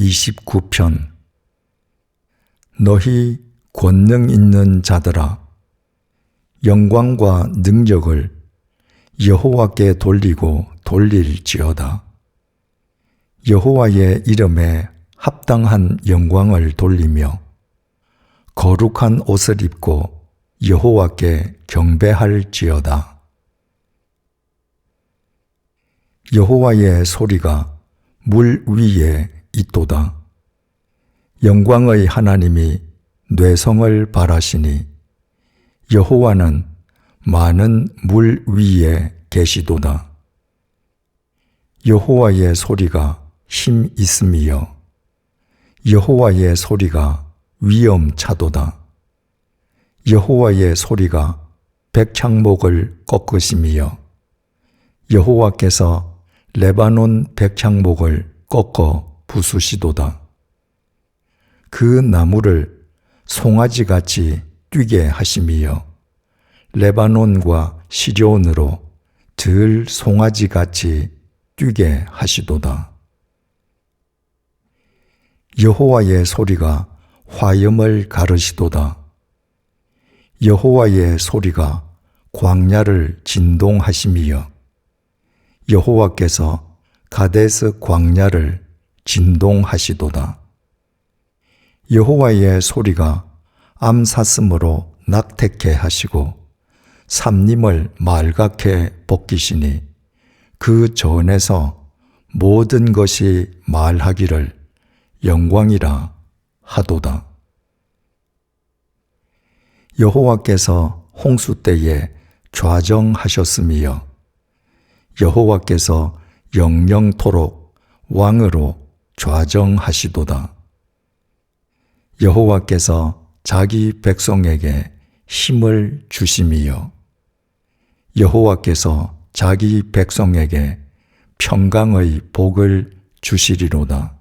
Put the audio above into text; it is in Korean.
29편. 너희 권능 있는 자들아 영광과 능력을 여호와께 돌리고 돌릴지어다. 여호와의 이름에 합당한 영광을 돌리며 거룩한 옷을 입고 여호와께 경배할지어다. 여호와의 소리가 물 위에 있도다. 영광의 하나님이 뇌성을 바라시니 여호와는 많은 물 위에 계시도다. 여호와의 소리가 힘 있음이여 여호와의 소리가 위엄차도다. 여호와의 소리가 백창목을 꺾으심이여 여호와께서 레바논 백창목을 꺾어 부수시도다. 그 나무를 송아지 같이 뛰게 하심이여 레바논과 시리온으로 들 송아지 같이 뛰게 하시도다. 여호와의 소리가 화염을 가르시도다. 여호와의 소리가 광야를 진동하심이여 여호와께서 가데스 광야를 진동하시도다. 여호와의 소리가 암사슴으로 낙태케 하시고 삼림을 말갛게 벗기시니 그 전에서 모든 것이 말하기를 영광이라 하도다. 여호와께서 홍수 때에 좌정하셨음이여 여호와께서 영영토록 왕으로 좌정하시도다. 여호와께서 자기 백성에게 힘을 주심이여 여호와께서 자기 백성에게 평강의 복을 주시리로다.